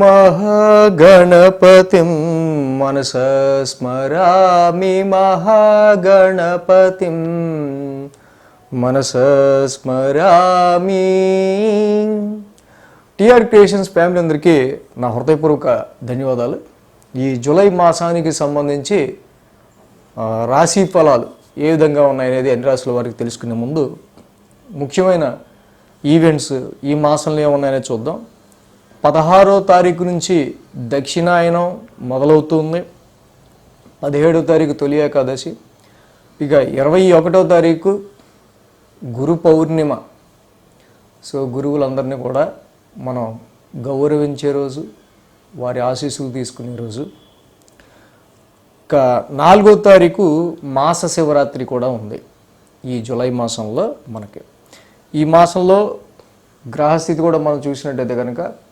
महागणपतिं मनसा स्मरामि महागणपतिं మనసా స్మరామి TR creations family అందరికీ నా హృదయపూర్వక ధన్యవాదాలు ఈ జూలై మాసానికి సంబంధించి ఆ, రాశి ఫలాలు ఏ విధంగా ఉన్నాయనేది అన్ని రాశుల వారికి తెలుసుకునే ముందు ముఖ్యమైన ఈవెంట్స్ ఈ మాసంలో ఏమున్నాయనేది చూద్దాం పదహారో తారీఖు నుంచి దక్షిణాయనం మొదలవుతుంది. పదిహేడో తారీఖు తొలి ఏకాదశి. ఇక ఇరవై ఒకటో తారీఖు గురు పౌర్ణిమ. సో గురువులందరినీ కూడా మనం గౌరవించే రోజు వారి ఆశీస్సులు తీసుకునే రోజు. ఇక నాలుగో తారీఖు మాస శివరాత్రి కూడా ఉంది. ఈ జూలై మాసంలో మనకి. ఈ మాసంలో గ్రహస్థితి కూడా మనం చూసినట్టయితే కనుక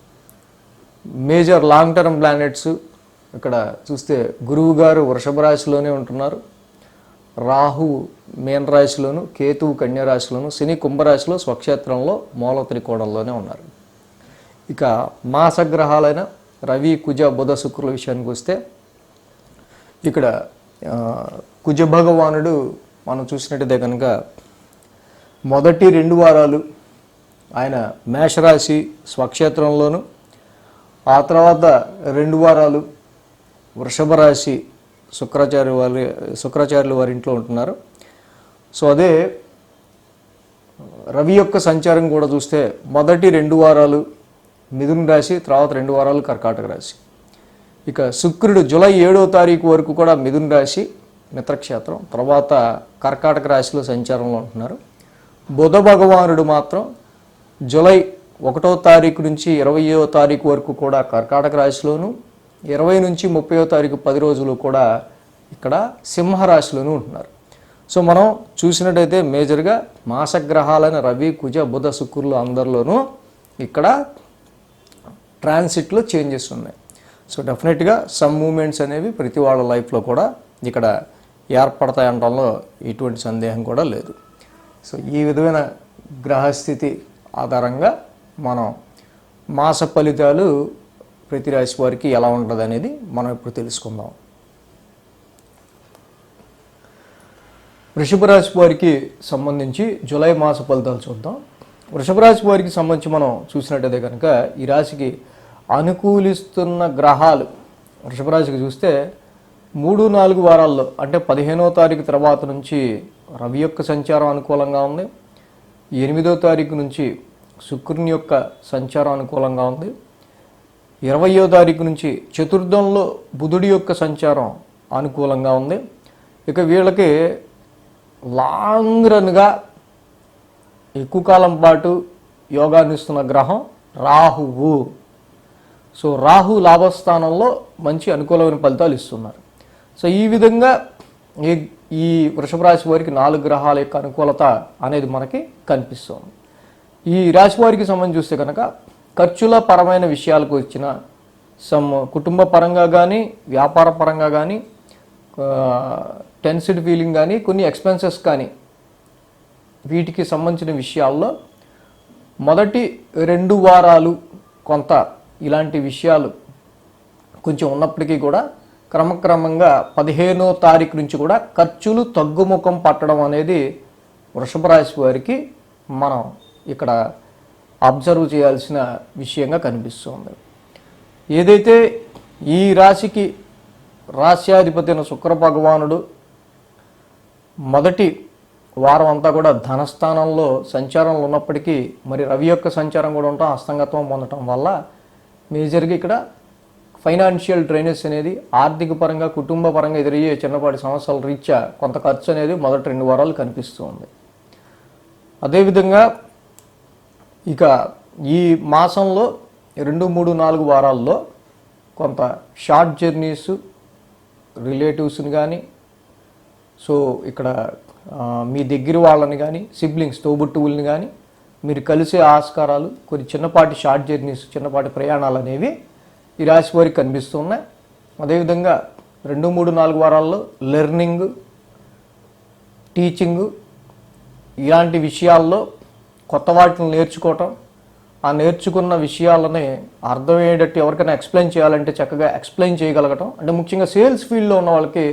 మేజర్ లాంగ్ టర్మ్ ప్లానెట్స్ ఇక్కడ చూస్తే గురువు గారు వృషభ రాశిలోనే ఉంటున్నారు. రాహు మీన రాశిలోను కేతువు కన్యరాశిలోను శని కుంభరాశిలో స్వక్షేత్రంలో మూల త్రికోణంలోనే ఉన్నారు. ఇక మాసగ్రహాలైన రవి కుజ బుధ శుక్రుల విషయానికి వస్తే ఇక్కడ కుజ భగవానుడు మనం చూసినట్టయితే కనుక మొదటి రెండు వారాలు ఆయన మేషరాశి స్వక్షేత్రంలోను ఆ తర్వాత రెండు వారాలు వృషభ రాశి శుక్రాచార్య వారి శుక్రాచార్యులు వారి ఇంట్లో ఉంటున్నారు. సో అదే రవి యొక్క సంచారం కూడా చూస్తే మొదటి రెండు వారాలు మిథున రాశి తర్వాత రెండు వారాలు కర్కాటక రాశి. ఇక శుక్రుడు జూలై ఏడో తారీఖు వరకు కూడా మిథున రాశి మిత్రక్షేత్రం తర్వాత కర్కాటక రాశిలో సంచారంలో ఉంటున్నారు. బుధ భగవానుడు మాత్రం జూలై ఒకటో తారీఖు నుంచి ఇరవయో తారీఖు వరకు కూడా కర్కాటక రాశిలోను ఇరవై నుంచి ముప్పయో తారీఖు పది రోజులు కూడా ఇక్కడ సింహరాశిలోనూ ఉంటున్నారు. సో మనం చూసినట్టయితే మేజర్గా మాసగ్రహాలైన రవి కుజ బుధ శుక్రులు అందరిలోనూ ఇక్కడ ట్రాన్సిట్లో చేంజెస్ ఉన్నాయి. సో డెఫినెట్గా సమ్ మూమెంట్స్ అనేవి ప్రతి వాళ్ళ లైఫ్లో కూడా ఇక్కడ ఏర్పడతాయి అనడంలో ఎటువంటి సందేహం కూడా లేదు. సో ఈ విధమైన గ్రహస్థితి ఆధారంగా మనం మాస ఫలితాలు ప్రతి రాశి వారికి ఎలా ఉంటుంది అనేది మనం ఇప్పుడు తెలుసుకుందాం. వృషభ రాశి వారికి సంబంధించి జూలై మాస ఫలితాలు చూద్దాం. వృషభ రాశి వారికి సంబంధించి మనం చూసినట్టయితే కనుక ఈ రాశికి అనుకూలిస్తున్న గ్రహాలు వృషభ రాశికి చూస్తే మూడు నాలుగు వారాల్లో అంటే పదిహేనో తారీఖు తర్వాత నుంచి రవి యొక్క సంచారం అనుకూలంగా ఉంది. ఎనిమిదో తారీఖు నుంచి శుక్రుని యొక్క సంచారం అనుకూలంగా ఉంది. ఇరవయో తారీఖు నుంచి చతుర్థంలో బుధుడి యొక్క సంచారం అనుకూలంగా ఉంది. ఇక వీళ్ళకి లాంగ్ రన్గా ఎక్కువ కాలం పాటు యోగానిస్తున్న గ్రహం రాహువు. సో రాహు లాభస్థానంలో మంచి అనుకూలమైన ఫలితాలు ఇస్తున్నారు. సో ఈ విధంగా ఈ ఈ వృషభ రాశి వారికి నాలుగు గ్రహాల యొక్క అనుకూలత అనేది మనకి కనిపిస్తుంది. ఈ రాశి వారికి సంబంధించి చూస్తే కనుక ఖర్చుల పరమైన విషయాలకు వచ్చిన సమ్ కుటుంబ పరంగా కానీ వ్యాపార పరంగా కానీ టెన్సిడ్ ఫీలింగ్ కానీ కొన్ని ఎక్స్పెన్సెస్ కానీ వీటికి సంబంధించిన విషయాల్లో మొదటి రెండు వారాలు కొంత ఇలాంటి విషయాలు కొంచెం ఉన్నప్పటికీ కూడా క్రమక్రమంగా పదిహేనో తారీఖు నుంచి కూడా ఖర్చులు తగ్గుముఖం పట్టడం అనేది వృషభ రాశి వారికి మనం ఇక్కడ అబ్జర్వ్ చేయాల్సిన విషయంగా కనిపిస్తుంది. ఏదైతే ఈ రాశికి రాశ్యాధిపతిన శుక్ర భగవానుడు మొదటి వారం అంతా కూడా ధనస్థానంలో సంచారంలో ఉన్నప్పటికీ మరి రవి యొక్క సంచారం కూడా ఉండటం హస్తంగత్వం పొందటం వల్ల మేజర్గా ఇక్కడ ఫైనాన్షియల్ డ్రైనేజ్ అనేది ఆర్థిక పరంగా కుటుంబ పరంగా ఎదురయ్యే చిన్నపాటి సమస్యల రీత్యా కొంత ఖర్చు అనేది మొదటి రెండు వారాలు కనిపిస్తూ ఉంది అదేవిధంగా ఇక ఈ మాసంలో రెండు మూడు నాలుగు వారాల్లో కొంత షార్ట్ జర్నీస్ రిలేటివ్స్ని కానీ సో ఇక్కడ మీ దగ్గర వాళ్ళని కానీ సిబ్లింగ్స్ తోబుట్టువుల్ని కానీ మీరు కలిసే ఆస్కారాలు కొన్ని చిన్నపాటి షార్ట్ జర్నీస్ చిన్నపాటి ప్రయాణాలు అనేవి ఈ రాశి వారికి కనిపిస్తున్నాయి. అదేవిధంగా రెండు మూడు నాలుగు వారాల్లో లెర్నింగ్ టీచింగ్ ఇలాంటి విషయాల్లో కొత్త వాటిని నేర్చుకోవటం ఆ నేర్చుకున్న విషయాలని అర్థమయ్యేటట్టు ఎవరికైనా ఎక్స్ప్లెయిన్ చేయాలంటే చక్కగా ఎక్స్ప్లెయిన్ చేయగలగటం. అంటే ముఖ్యంగా సేల్స్ ఫీల్డ్లో ఉన్న వాళ్ళకి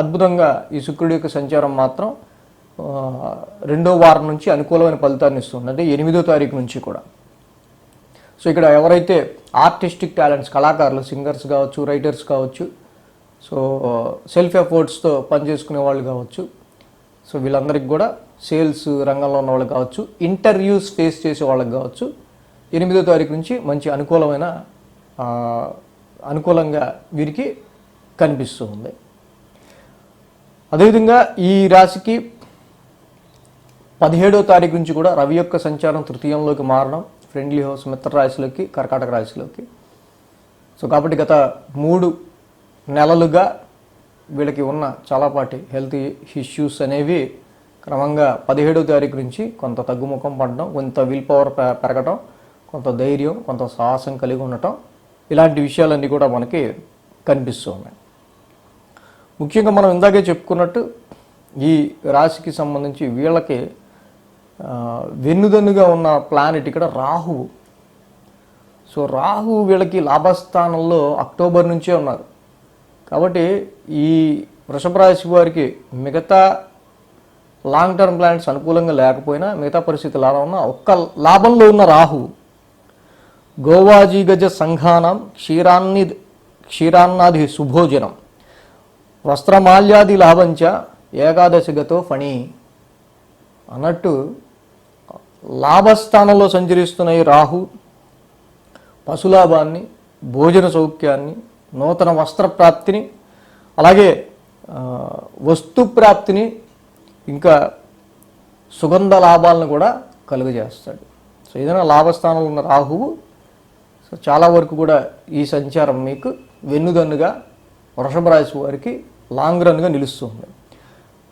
అద్భుతంగా ఈ శుక్రుడి యొక్క సంచారం మాత్రం రెండో వారం నుంచి అనుకూలమైన ఫలితాన్ని ఇస్తుంది. అంటే ఎనిమిదో తారీఖు నుంచి కూడా. సో ఇక్కడ ఎవరైతే ఆర్టిస్టిక్ టాలెంట్స్ కళాకారులు సింగర్స్ కావచ్చు రైటర్స్ కావచ్చు సో సెల్ఫ్ ఎఫర్ట్స్తో పనిచేసుకునే వాళ్ళు కావచ్చు సో వీళ్ళందరికీ కూడా సేల్స్ రంగంలో ఉన్న వాళ్ళకి కావచ్చు ఇంటర్వ్యూస్ ఫేస్ చేసే వాళ్ళకి కావచ్చు ఎనిమిదో తారీఖు నుంచి మంచి అనుకూలమైన అనుకూలంగా వీరికి కనిపిస్తూ ఉంది. అదేవిధంగా ఈ రాశికి పదిహేడో తారీఖు నుంచి కూడా రవి యొక్క సంచారం తృతీయంలోకి మారడం ఫ్రెండ్లీ హౌస్ మిత్ర రాశిలోకి కర్కాటక రాశిలోకి. సో కాబట్టి గత మూడు నెలలుగా వీళ్ళకి ఉన్న చాలాపాటి హెల్త్ ఇష్యూస్ అనేవి క్రమంగా పదిహేడో తారీఖు నుంచి కొంత తగ్గుముఖం పడడం కొంత విల్ పవర్ పెరగటం పెరగడం కొంత ధైర్యం కొంత సాహసం కలిగి ఉండటం ఇలాంటి విషయాలన్నీ కూడా మనకి కనిపిస్తూ ఉన్నాయి. ముఖ్యంగా మనం ఇందాకే చెప్పుకున్నట్టు ఈ రాశికి సంబంధించి వీళ్ళకి వెన్నుదన్నుగా ఉన్న ప్లానెట్ ఇక్కడ రాహువు. సో రాహు వీళ్ళకి లాభస్థానంలో అక్టోబర్ నుంచే ఉన్నారు. కాబట్టి ఈ వృషభ రాశి వారికి మిగతా లాంగ్ టర్మ్ ప్లాన్స్ అనుకూలంగా లేకపోయినా మిగతా పరిస్థితులు లాభం ఉన్నా ఒక్క లాభంలో ఉన్న రాహు. గోవాజీగజ సంఘానం క్షీరాన్ని క్షీరాన్నాది శుభోజనం వస్త్రమాల్యాది లాభంచ ఏకాదశిగతో ఫణి. అన్నట్టు లాభస్థానంలో సంచరిస్తున్న ఈ రాహు పశులాభాన్ని భోజన సౌఖ్యాన్ని నూతన వస్త్ర ప్రాప్తిని అలాగే వస్తు ప్రాప్తిని ఇంకా సుగంధ లాభాలను కూడా కలుగజేస్తాడు. సో ఏదైనా లాభస్థానంలో ఉన్న రాహువు సో చాలా వరకు కూడా ఈ సంచారం మీకు వెన్నుదన్నుగా వృషభ రాశి వారికి లాంగ్ రన్గా నిలుస్తుంది.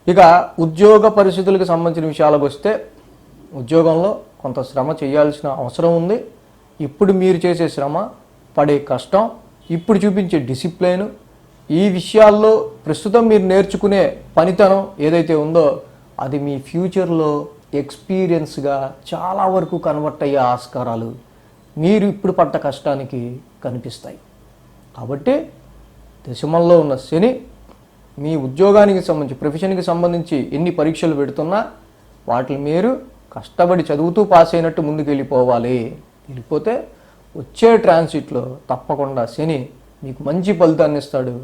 ఇక ఉద్యోగ పరిస్థితులకు సంబంధించిన విషయాలకు వస్తే ఉద్యోగంలో కొంత శ్రమ చేయాల్సిన అవసరం ఉంది. ఇప్పుడు మీరు చేసే శ్రమ పడే కష్టం ఇప్పుడు చూపించే డిసిప్లైను ఈ విషయాల్లో ప్రస్తుతం మీరు నేర్చుకునే పనితనం ఏదైతే ఉందో అది మీ ఫ్యూచర్లో ఎక్స్పీరియన్స్గా చాలా వరకు కన్వర్ట్ అయ్యే ఆస్కారాలు మీరు ఇప్పుడు పడ్డ కష్టానికి కనిపిస్తాయి. కాబట్టి దశమంలో ఉన్న శని మీ ఉద్యోగానికి సంబంధించి ప్రొఫెషన్కి సంబంధించి ఎన్ని పరీక్షలు పెడుతున్నా వాటిని మీరు కష్టపడి చదువుతూ పాస్ అయినట్టు ముందుకు వెళ్ళిపోవాలి వెళ్ళిపోతే వచ్చే ట్రాన్సిట్లో తప్పకుండా శని మీకు మంచి ఫలితాన్ని ఇస్తాడు.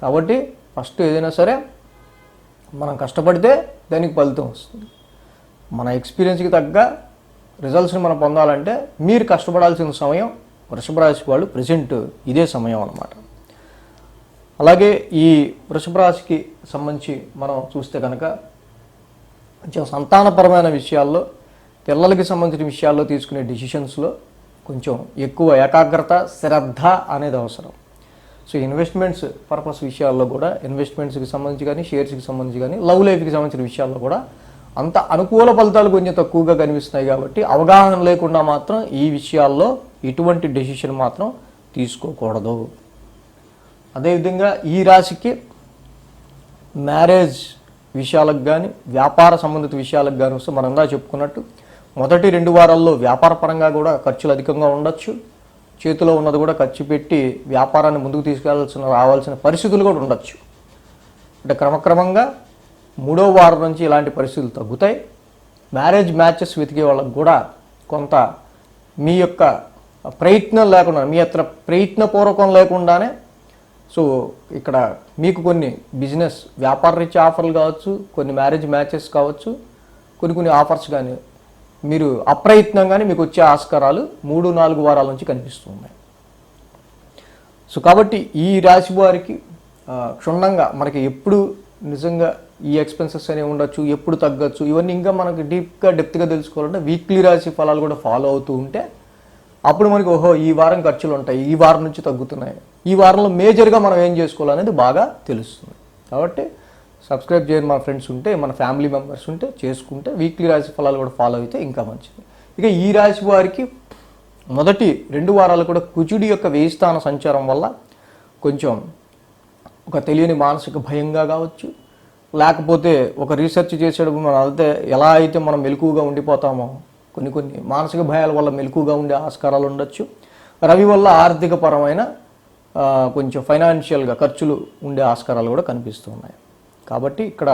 కాబట్టి ఫస్ట్ ఏదైనా సరే మనం కష్టపడితే దానికి ఫలితం వస్తుంది. మన ఎక్స్పీరియన్స్కి తగ్గ రిజల్ట్స్ని మనం పొందాలంటే మీరు కష్టపడాల్సిన సమయం వృషభ రాశి వాళ్ళు ప్రజెంట్ ఇదే సమయం అన్నమాట. అలాగే ఈ వృషభ రాశికి సంబంధించి మనం చూస్తే కనుక కొంచెం సంతానపరమైన విషయాల్లో పిల్లలకి సంబంధించిన విషయాల్లో తీసుకునే డిసిషన్స్లో కొంచెం ఎక్కువ ఏకాగ్రత శ్రద్ధ అనేది అవసరం. సో ఇన్వెస్ట్మెంట్స్ పర్పస్ విషయాల్లో కూడా ఇన్వెస్ట్మెంట్స్కి సంబంధించి కానీ షేర్స్కి సంబంధించి కానీ లవ్ లైఫ్కి సంబంధించిన విషయాల్లో కూడా అంత అనుకూల ఫలితాలు కొంచెం తక్కువగా కనిపిస్తున్నాయి కాబట్టి అవగాహన లేకుండా మాత్రం ఈ విషయాల్లో ఎటువంటి డెసిషన్ మాత్రం తీసుకోకూడదు. అదేవిధంగా ఈ రాశికి మ్యారేజ్ విషయాలకు కానీ వ్యాపార సంబంధిత విషయాలకు కానీ వస్తే మనం చెప్పుకున్నట్టు మొదటి రెండు వారాల్లో వ్యాపార పరంగా కూడా ఖర్చులు అధికంగా ఉండొచ్చు. చేతిలో ఉన్నది కూడా ఖర్చు పెట్టి వ్యాపారాన్ని ముందుకు తీసుకెళ్ళాల్సిన రావాల్సిన పరిస్థితులు కూడా ఉండొచ్చు. అంటే క్రమక్రమంగా మూడో వారం నుంచి ఇలాంటి పరిస్థితులు తగ్గుతాయి. మ్యారేజ్ మ్యాచెస్ వెతికే వాళ్ళకు కూడా కొంత మీ యొక్క ప్రయత్నం లేకుండా మీ యొక్క ప్రయత్నపూర్వకం లేకుండానే సో ఇక్కడ మీకు కొన్ని బిజినెస్ వ్యాపార రీత్యా ఆఫర్లు కావచ్చు కొన్ని మ్యారేజ్ మ్యాచెస్ కావచ్చు కొన్ని కొన్ని ఆఫర్స్ కానీ మీరు అప్రయత్నంగానే మీకు వచ్చే ఆస్కారాలు మూడు నాలుగు వారాల నుంచి కనిపిస్తున్నాయి సో కాబట్టి ఈ రాశి వారికి క్షుణ్ణంగా మనకి ఎప్పుడు నిజంగా ఈ ఎక్స్పెన్సెస్ అనేవి ఉండొచ్చు ఎప్పుడు తగ్గచ్చు ఇవన్నీ ఇంకా మనకి డీప్గా డెప్త్గా తెలుసుకోవాలంటే వీక్లీ రాశి ఫలాలు కూడా ఫాలో అవుతూ ఉంటే అప్పుడు మనకి ఓహో ఈ వారం ఖర్చులు ఉంటాయి ఈ వారం నుంచి తగ్గుతున్నాయి. ఈ వారంలో మేజర్గా మనం ఏం చేసుకోవాలనేది బాగా తెలుస్తుంది. కాబట్టి సబ్స్క్రైబ్ చేయని మన ఫ్రెండ్స్ ఉంటే మన ఫ్యామిలీ మెంబర్స్ ఉంటే చేసుకుంటే వీక్లీ రాశి ఫలాలు కూడా ఫాలో అయితే ఇంకా మంచిది. ఇక ఈ రాశి వారికి మొదటి రెండు వారాలు కూడా కుజుడి యొక్క వేయి స్థాన సంచారం వల్ల కొంచెం ఒక తెలియని మానసిక భయంగా కావచ్చు. లేకపోతే ఒక రీసెర్చ్ చేసేటప్పుడు మనం అయితే ఎలా అయితే మనం మెలకుగా ఉండిపోతామో కొన్ని కొన్ని మానసిక భయాల వల్ల మెలకుగా ఉండే ఆస్కారాలు ఉండొచ్చు. రవి వల్ల ఆర్థిక పరమైన కొంచెం ఫైనాన్షియల్గా ఖర్చులు ఉండే ఆస్కారాలు కూడా కనిపిస్తూ ఉన్నాయి. కాబట్టి ఇక్కడ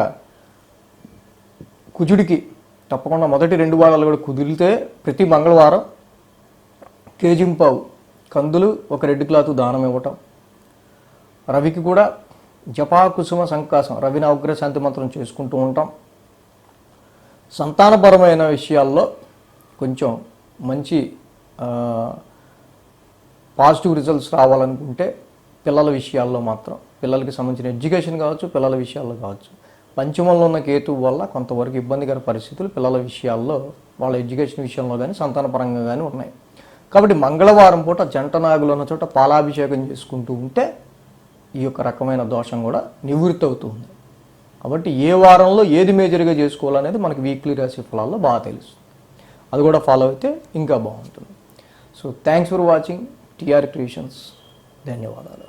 కుజుడికి తప్పకుండా మొదటి రెండు భాగాలు కూడా కుదిరితే ప్రతి మంగళవారం కేజింపావు కందులు ఒక రెడ్ క్లాత్ దానం ఇవ్వటం. రవికి కూడా జపా కుసుమ సంకాసం రవిని అగ్ర శాంతి మంత్రం చేసుకుంటూ ఉంటాం. సంతానపరమైన విషయాల్లో కొంచెం మంచి పాజిటివ్ రిజల్ట్స్ రావాలనుకుంటే పిల్లల విషయాల్లో మాత్రం. పిల్లలకి సంబంధించిన ఎడ్యుకేషన్ కావచ్చు పిల్లల విషయాల్లో కావచ్చు. పంచమంలో ఉన్న కేతువు వల్ల కొంతవరకు ఇబ్బందికర పరిస్థితులు పిల్లల విషయాల్లో వాళ్ళ ఎడ్యుకేషన్ విషయంలో కానీ సంతానపరంగా కానీ ఉన్నాయి. కాబట్టి మంగళవారం పూట జంట నాగులు ఉన్న చోట పాలాభిషేకం చేసుకుంటూ ఉంటే ఈ యొక్క రకమైన దోషం కూడా నివృత్తి అవుతుంది కాబట్టి ఏ వారంలో ఏది మేజర్గా చేసుకోవాలనేది మనకి వీక్లీ రాశి ఫలాల్లో బాగా తెలుస్తుంది. అది కూడా ఫాలో అయితే ఇంకా బాగుంటుంది. So thanks for watching TR creations ధన్యవాదాలు.